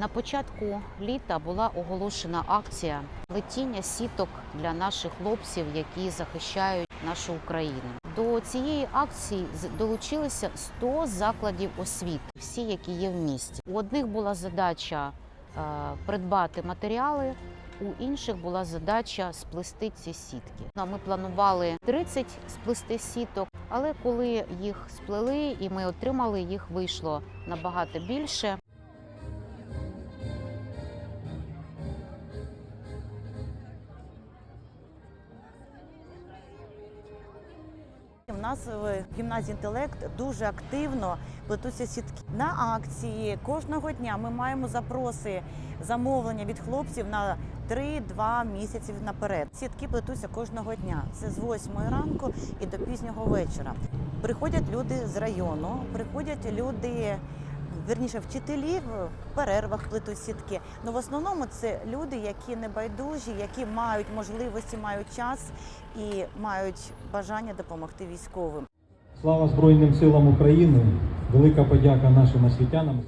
На початку літа була оголошена акція плетіння сіток для наших хлопців, які захищають нашу Україну. До цієї акції долучилися 100 закладів освіти, всі, які є в місті. У одних була задача е, придбати матеріали. У інших була задача сплести ці сітки. Ну, Ми планували 30 сплести сіток, але коли їх сплели і ми отримали, їх вийшло набагато більше. У нас в гімназії інтелект дуже активно плетуться сітки. На акції кожного дня ми маємо запроси замовлення від хлопців на 3-2 місяці наперед. Сітки плетуться кожного дня. Це з 8 ранку і до пізнього вечора. Приходять люди з району, приходять люди. Вірніше, вчителі в перервах плетуть сітки. Ну в основному це люди, які не байдужі, які мають можливості, мають час і мають бажання допомогти військовим. Слава Збройним силам України! Велика подяка нашим освітянам.